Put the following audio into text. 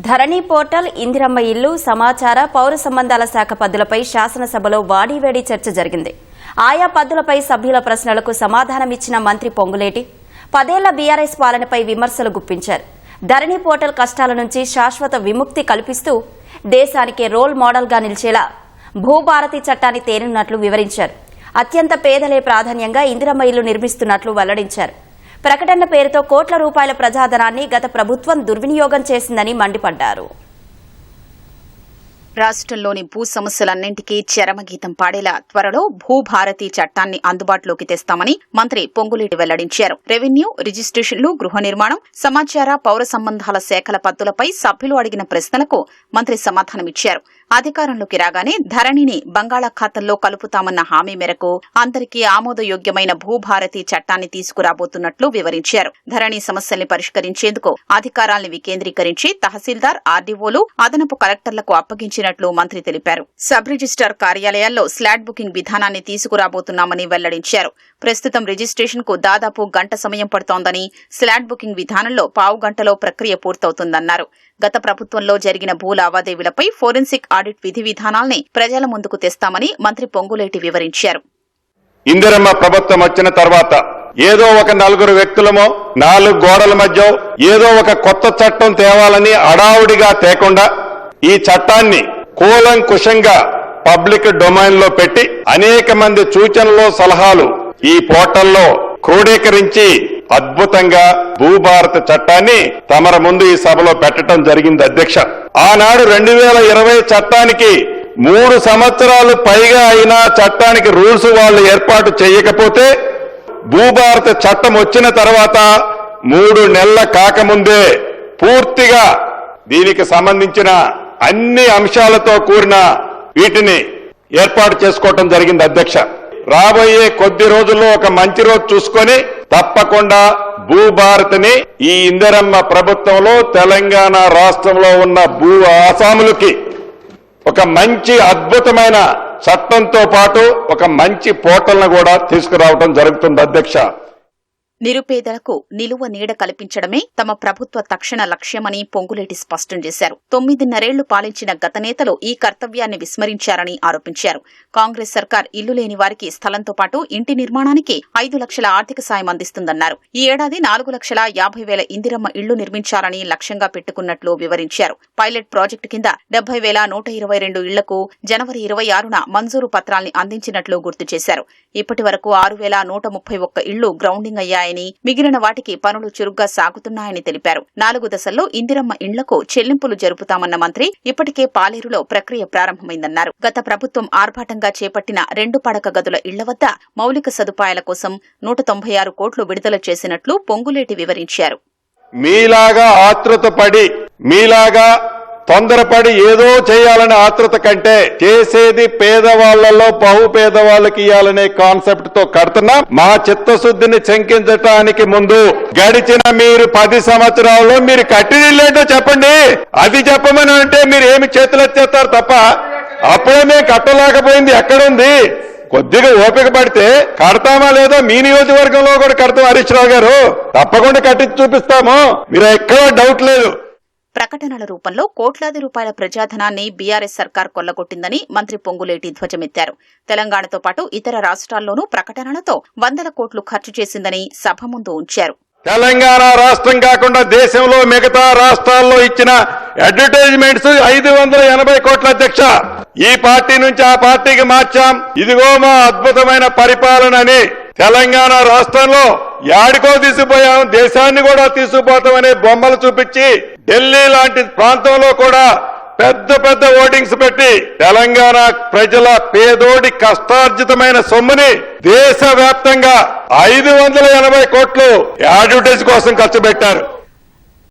ధరణి portal Indiramma ఇల్లు సమాచార పౌర సంబంధాల శాఖ పద్దులపై శాసనసభలో వాడివేడి చర్చ జరిగింది. ఆయా పద్దులపై సభ్యుల ప్రశ్నలకు సమాధానమిచ్చిన మంత్రి పొంగులేటి పదేళ్ళ బీఆర్ఎస్ పాలనపై విమర్శలు గుప్పించారు. ధరణి పోర్టల్ కష్టాల నుంచి శాశ్వత విముక్తి కల్పిస్తూ దేశానికి రోల్ మోడల్గా నిలిచేలా భూభారతి చట్టాన్ని తేలినట్లు వివరించారు. అత్యంత పేదలే ప్రాధాన్యంగా ఇందిరమ్మ ఇల్లు నిర్మిస్తున్నట్లు వెల్లడించారు. ప్రకటన పేరుతో కోట్ల రూపాయల ప్రజాధనాన్ని గత ప్రభుత్వం దుర్వినియోగం చేసిందని మండిపడ్డారు. రాష్ట్రంలోని భూ సమస్యలన్నింటికీ చరమగీతం పాడేలా త్వరలో భూభారతి చట్టాన్ని అందుబాటులోకి తెస్తామని మంత్రి పొంగులేటి వెల్లడించారు. రెవెన్యూ రిజిస్ట్రేషన్లు గృహ నిర్మాణం సమాచార పౌర సంబంధాల శాఖల పద్దులపై సభ్యులు అడిగిన ప్రశ్నలకు మంత్రి సమాధానమిచ్చారు. అధికారంలోకి రాగానే ధరణిని బంగాళాఖాతంలో కలుపుతామన్న హామీ మేరకు అందరికీ ఆమోదయోగ్యమైన భూభారతి చట్టాన్ని తీసుకురాబోతున్నట్లు వివరించారు. ధరణి సమస్యల్ని పరిష్కరించేందుకు అధికారాల్ని వికేంద్రీకరించి తహసీల్దార్ ఆర్డీఓలు అదనపు కలెక్టర్లకు అప్పగించినట్లు మంత్రి తెలిపారు. సబ్ రిజిస్టార్ కార్యాలయాల్లో స్లాట్ బుకింగ్ విధానాన్ని తీసుకురాబోతున్నామని వెల్లడించారు. ప్రస్తుతం రిజిస్ట్రేషన్కు దాదాపు గంట సమయం పడుతోందని స్లాట్ బుకింగ్ విధానంలో పావు గంటలో ప్రక్రియ పూర్తవుతుందన్నారు. గత ప్రభుత్వంలో జరిగిన భూ లావాదేవీలపై ఫోరెన్సిక్ ఆడిట్ విధి విధానాల్ని ప్రజల ముందుకు తెస్తామని మంత్రి పొంగులేటి వివరించారు. ఇందిరమ్మ ప్రభుత్వం వచ్చిన తర్వాత ఏదో ఒక నలుగురు వ్యక్తులమో నాలుగు గోడల మధ్య ఏదో ఒక కొత్త చట్టం తేవాలని అడావుడిగా తేకుండా ఈ చట్టాన్ని కూలంకుషంగా పబ్లిక్ డొమైన్లో పెట్టి అనేక మంది సూచనలు సలహాలు ఈ పోర్టల్లో క్రోడీకరించి అద్భుతంగా భూభారత చట్టాన్ని తమర ముందు ఈ సభలో పెట్టడం జరిగింది అధ్యక్ష. ఆనాడు రెండు వేల ఇరవై చట్టానికి మూడు సంవత్సరాలు పైగా అయినా చట్టానికి రూల్స్ వాళ్ళు ఏర్పాటు చేయకపోతే భూభారత చట్టం వచ్చిన తర్వాత మూడు నెలల కాకముందే పూర్తిగా దీనికి సంబంధించిన అన్ని అంశాలతో కూడిన వీటిని ఏర్పాటు చేసుకోవటం జరిగింది అధ్యక్ష. రాబోయే కొద్ది రోజుల్లో ఒక మంచి రోజు చూసుకొని తప్పకుండా భూభారతిని ఈ ఇందిరమ్మ ప్రభుత్వంలో తెలంగాణ రాష్ట్రంలో ఉన్న భూ ఆసాములకి ఒక మంచి అద్భుతమైన చట్టంతో పాటు ఒక మంచి పోటల్ని కూడా తీసుకురావడం జరుగుతుంది అధ్యక్ష. నిరుపేదలకు నిలువ నీడ కల్పించడమే తమ ప్రభుత్వ తక్షణ లక్ష్యమని పొంగులేటి స్పష్టం చేశారు. తొమ్మిదిన్నరేళ్ళు పాలించిన గత నేతలు ఈ కర్తవ్యాన్ని విస్మరించారని ఆరోపించారు. కాంగ్రెస్ సర్కార్ ఇల్లు లేని వారికి స్థలంతో పాటు ఇంటి నిర్మాణానికి ఐదు లక్షల ఆర్థిక సాయం అందిస్తుందన్నారు. ఈ ఏడాది నాలుగు లక్షల యాభై వేల ఇందిరమ్మ ఇళ్ళు నిర్మించాలని లక్ష్యంగా పెట్టుకున్నట్లు వివరించారు. పైలట్ ప్రాజెక్టు కింద డెబ్బై వేల నూట ఇరవై రెండు ఇళ్ళకు జనవరి ఇరవై ఆరున మంజూరు పత్రాల్ని అందించినట్లు గుర్తు చేశారు. ఇప్పటి వరకు ఆరు వేల నూట ముప్పై ఒక్క ఇళ్ళు గ్రౌండింగ్ అయ్యాయని మిగిలిన వాటికి పనులు చురుగ్గా సాగుతున్నాయని తెలిపారు. నాలుగు దశల్లో ఇందిరమ్మ ఇండ్లకు చెల్లింపులు జరుపుతామన్న మంత్రి ఇప్పటికే పాలేరులో ప్రక్రియ ప్రారంభమైందన్నారు. గత ప్రభుత్వం ఆర్భాటంగా చేపట్టిన రెండు పడక గదుల ఇళ్ళ వద్ద మౌలిక సదుపాయాల కోసం నూట తొంభై ఆరు కోట్లు విడుదల చేసినట్లు పొంగులేటి వివరించారు. మీలాగా ఆతృత పడి మీలాగా తొందరపడి ఏదో చేయాలనే ఆతృత కంటే చేసేది పేదవాళ్ళలో బహు పేదవాళ్ళకి ఇవ్వాలనే కాన్సెప్ట్తో కడుతున్నాం. మా చిత్తశుద్ధిని శంకించటానికి ముందు గడిచిన మీరు పది సంవత్సరాల్లో మీరు కట్టినీళ్ళేంటో చెప్పండి. అది చెప్పమని అంటే మీరు ఏమి చేతులు వచ్చేస్తారు తప్ప అప్పుడే మేము కట్టలేకపోయింది ఎక్కడుంది? కొద్దిగా ఓపిక పడితే కడతామా లేదో మీ నియోజకవర్గంలో కూడా కడతాం హరీష్ రావు గారు. తప్పకుండా కట్టించి చూపిస్తాము. మీరు ఎక్కడో డౌట్ లేదు. ప్రకటనల రూపంలో కోట్లాది రూపాయల ప్రజాధనాన్ని బీఆర్ఎస్ సర్కార్ కొల్లగొట్టిందని మంత్రి పొంగులేటి ధ్వజమెత్తారు. తెలంగాణతో పాటు ఇతర రాష్ట్రాల్లోనూ ప్రకటనలతో వందల కోట్లు ఖర్చు చేసిందని సభ ముందు ఉంచారు. తెలంగాణ రాష్ట్రం కాకుండా దేశంలో మిగతా రాష్ట్రాల్లో ఇచ్చిన అడ్వర్టైజ్మెంట్స్ ఐదు వందల ఎనభై కోట్ల అధ్యక్ష. ఈ పార్టీ నుంచి ఆ పార్టీకి మార్చాం. ఇదిగో మా అద్భుతమైన పరిపాలన అని తెలంగాణ రాష్ట్రంలో యాడికో తీసుకుపోయాం దేశాన్ని కూడా తీసుకుపోతామనే బొమ్మలు చూపించి ఢిల్లీ లాంటి ప్రాంతంలో కూడా పెద్ద పెద్ద ఓటింగ్స్ పెట్టి తెలంగాణ ప్రజల పేదోడి కష్టార్జితమైన సొమ్ముని దేశవ్యాప్తంగా ఐదు వందల ఎనభై కోట్లు అడ్వర్టైజ్ కోసం ఖర్చు పెట్టారు.